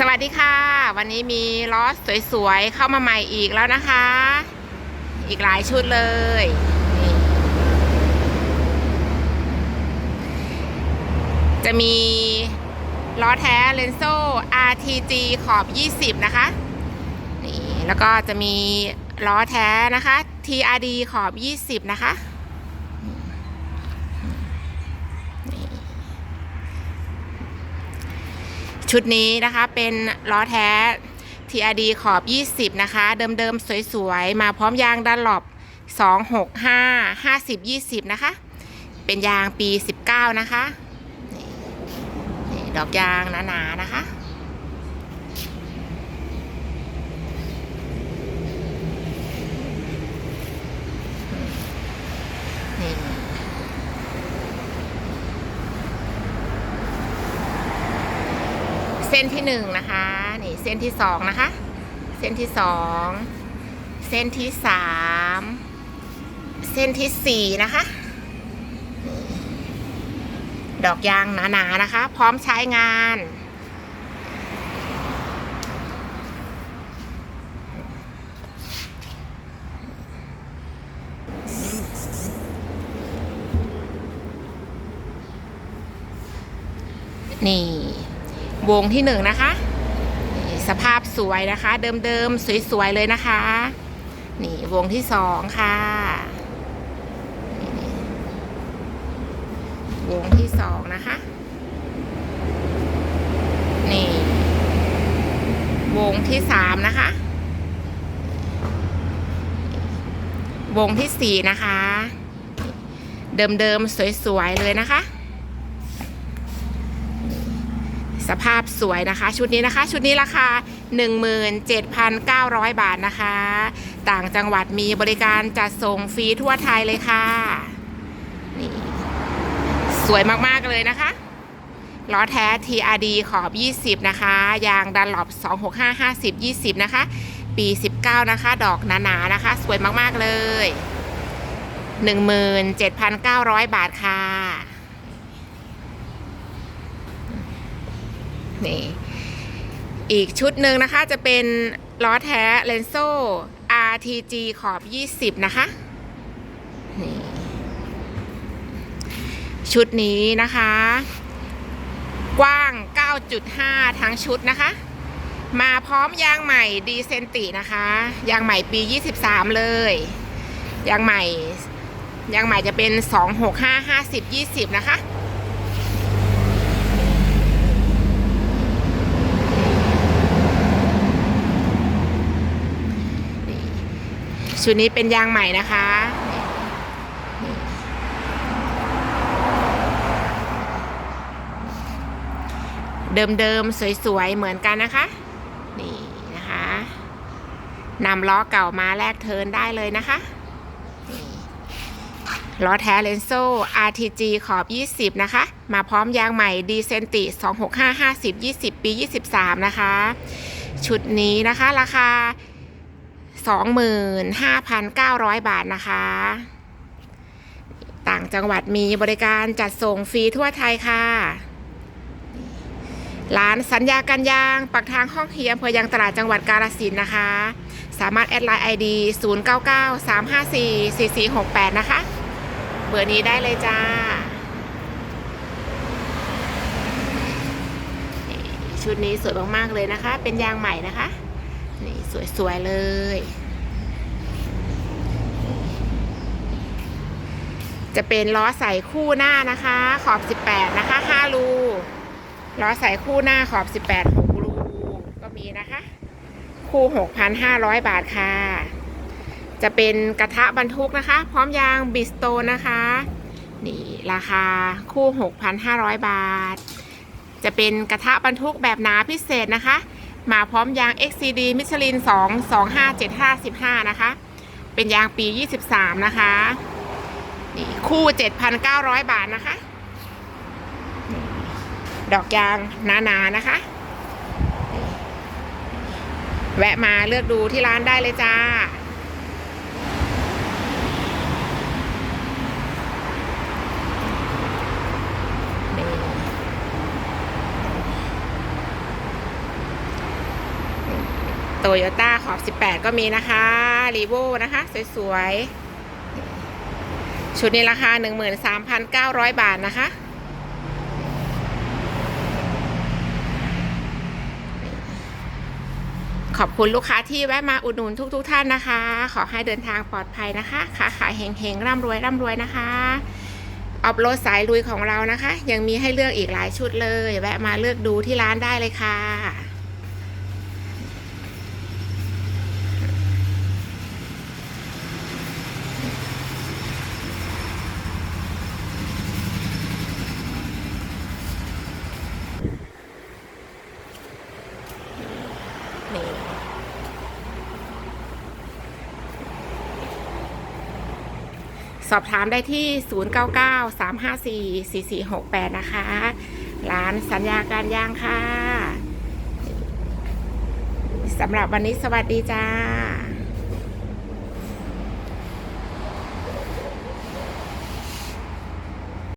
สวัสดีค่ะ วันนี้มีล้อสวยๆ เข้ามาใหม่อีกแล้วนะคะ อีกหลายชุดเลยจะมีล้อแท้เลนโซ่ RTG ขอบ 20 นะคะนี่แล้วก็จะมีล้อแท้นะคะ TRD ขอบ 20 นะคะ ชุดนี้นะคะเป็นล้อแท้ TRD ขอบ 20 นะคะ เดิมๆ สวยๆ มาพร้อมยางดันหลบ265 50 20 นะคะ เป็นยางปี 19 นะคะ ดอกยางหนาๆ นะคะ นี่ เส้นที่หนึ่งนะคะ นี่เส้นที่สองนะคะ เส้นที่สอง เส้นที่สาม เส้นที่สี่นะคะ ดอกยางหนาๆนะคะ พร้อมใช้งาน นี่ วงที่หนึ่งนะคะ สภาพสวยนะคะ เดิมๆ สวยๆ เลยนะคะ นี่วงที่สองค่ะ วงที่สองนะคะ นี่ วงที่สามนะคะ วงที่สี่นะคะ เดิมๆ สวยๆ เลยนะคะ สภาพสวยนะคะ ชุดนี้นะคะ ชุดนี้ราคา 17,900 บาทนะคะ ต่างจังหวัดมีบริการจัดส่งฟรีทั่วไทยเลยค่ะ นี่ สวยมากๆเลยนะคะล้อแท้ TRD ขอบ 20 นะคะ ยางดันหลบ265 50 20 นะคะ ปี 19 นะคะ ดอกหนาๆนะคะ สวยมากๆเลย 17,900 บาทค่ะ นี่อีกชุดหนึ่งนะคะจะเป็นล้อแท้เลนโซ่ RTG ขอบ 20 นะคะนี่ชุดนี้นะคะ กว้าง 9.5 ทั้งชุดนะคะ มาพร้อมยางใหม่ดีเซนตินะคะ ยางใหม่ปี 23 เลย ยางใหม่ ยางใหม่จะเป็น 265 50 20 นะคะ ชุดนี้เป็นยางใหม่นะคะเดิมๆ สวยๆ เหมือนกันนะคะ นี่นะคะนำล้อเก่ามาแลกเทินได้เลยนะคะล้อแท้เลนโซ่ RTG ขอบ 20 นะคะ มาพร้อมยางใหม่ดีเซนติ 265 50 20 ปี 23 นะคะ ชุดนี้นะคะ ราคา 25,900 บาทนะคะ ต่างจังหวัดมีบริการจัดส่งฟรีทั่วไทยค่ะ ร้านสัญญากันยางปักทางห้องเฮียมอำเภอยางตลาดจังหวัดกาฬสินนะคะ สามารถแอดไลน์ ID 0993544468 นะคะ เบอร์นี้ได้เลยจ้า ชุดนี้สวยมาก ๆ เลยนะคะ เป็นยางใหม่นะคะ นี่สวยๆเลย จะเป็นล้อใส่คู่หน้านะคะ ขอบ 18 นะคะ 5 รูล้อใส่คู่หน้าขอบ 18 6 รู ก็มีนะคะ คู่ 6,500 บาทค่ะ จะเป็นกระทะบรรทุกนะคะ พร้อมยางบิสโตนนะคะนี่ราคาคู่ 6,500 บาท จะเป็นกระทะบรรทุกแบบหนาพิเศษนะคะ มาพร้อมยาง XCD มิชลิน 2 2 5 7 5 15นะคะ เป็นยางปี 23 นะคะนี่คู่ 7,900 บาทนะคะ ดอกยางหนาๆนะคะ แวะมาเลือกดูที่ร้านได้เลยจ้า โยต้าขอบ 18 ก็มีนะคะรีโวนะคะ สวยๆ ชุดนี้ราคา 13,900 บาทนะคะ ขอบคุณลูกค้าที่แวะมาอุดหนุนทุกๆทท่านนะคะ ขอให้เดินทางปลอดภัยนะคะค้าขายเฮงๆ ร่ำรวยร่ำรวยนะคะออฟโรดสายลุยของเรานะคะ ยังมีให้เลือกอีกหลายชุดเลย แวะมาเลือกดูที่ร้านได้เลยค่ะ นี่ สอบถามได้ที่ 0993544468 นะคะ ร้านสัญญาการยางค่ะสำหรับวันนี้สวัสดีจ้า